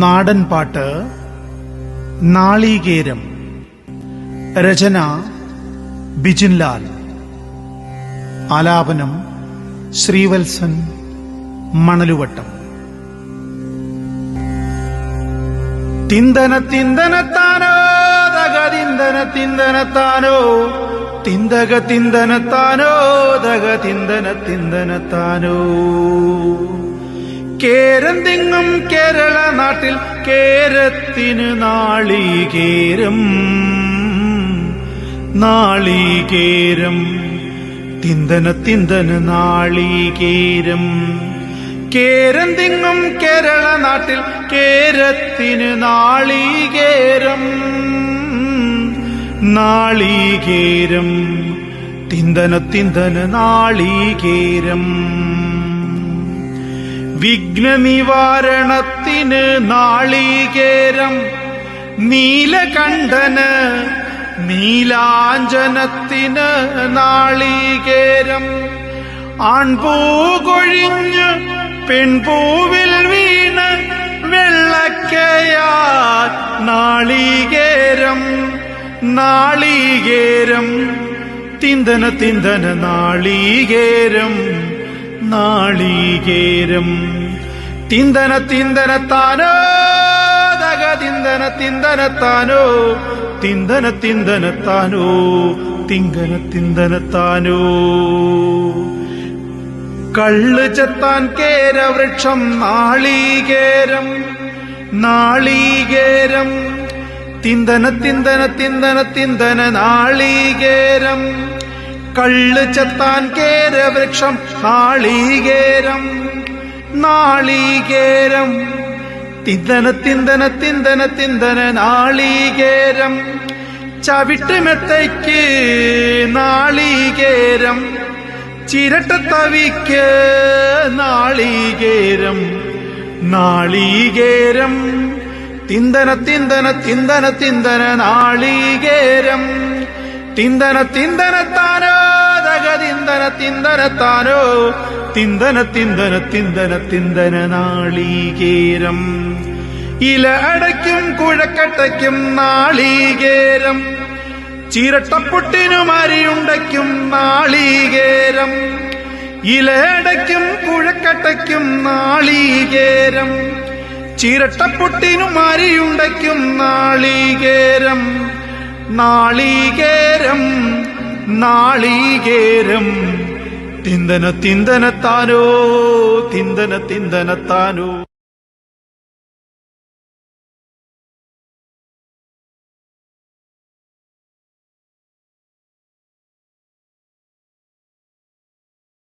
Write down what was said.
നാടൻ പാട്ട് നാളീകേരം രചന ബിജിൻലാൽ ആലാപനം ശ്രീവത്സൻ മണലുവട്ടം തിന്തന തിന്തനത്താനോ തക തിന്തന തിന്തനത്താനോ തിന്തക തിന്തനത്താനോ തക തിന്തന തിന്തനത്താനോ കേരം തിങ്ങും കേരള നാട്ടിൽ കേരത്തിന് നാളികേരം. നാളികേരം തിന്തന തിന്തന നാളികേരം. കേരന്തിങ്ങും കേരള നാട്ടിൽ കേരത്തിന് നാളികേരം. നാളികേരം തിന്തന തിന്തന നാളികേരം. വിഘ്നനിവാരണത്തിന് നാളീകേരം. നീലകണ്ഠന് നീലാഞ്ജനത്തിന് നാളീകേരം. ആൺപൂകൊഴിഞ്ഞ് പെൺപൂവിൽ വീണ് വെള്ളക്കയാ നാളീകേരം. നാളീകേരം തിന്തന തിന്തന നാളികേരം. നാളികേരം. തിന്തന തിന്തന താനോ തക തിന്തന തിന്തന താനോ തിന്തന തിന്തന താനോ തിങ്കന തിന്തന താനോ. കള്ള് ചെത്താൻ കേരവൃക്ഷം നാളീകേരം നാളീകേരം. തിന്തന തിന്തന തിന്തന തിന്തന നാളീകേരം. കള്ള് ചെത്താൻ കേരവൃക്ഷം നാളീകേരം നാളീകേരം. തിന്തന തിന്തന തിന്തന തിന്തന നാളീകേരം. ചവിട്ടുമെത്തയ്ക്ക് നാളീകേരം. ചിരട്ടത്തവിക്ക് നാളീകേരം. നാളീകേരം. തിന്തന തിന്തന തിന്തന തിന്തന നാളീകേരം. തിന്തന തിന്തന താനോ തക തിന്തന താനോ തിന്തന തിന്തന തിന്തന തിന്തന നാളീകേരം. ഇല അടയ്ക്കും കുഴക്കട്ടയ്ക്കും നാളീകേരം. ചിരട്ടപ്പൊട്ടിനും അരിയുണ്ടയ്ക്കും നാളീകേരം. ഇലയടയ്ക്കും കുഴക്കട്ടയ്ക്കും നാളീകേരം. ചിരട്ടപ്പൊട്ടിനും അരിയുണ്ടയ്ക്കും നാളീകേരം. നാളീകേരം നാളീകേരം. തിന്തന തിന്തനത്താനോ തിന്തന തിന്തനത്താനോ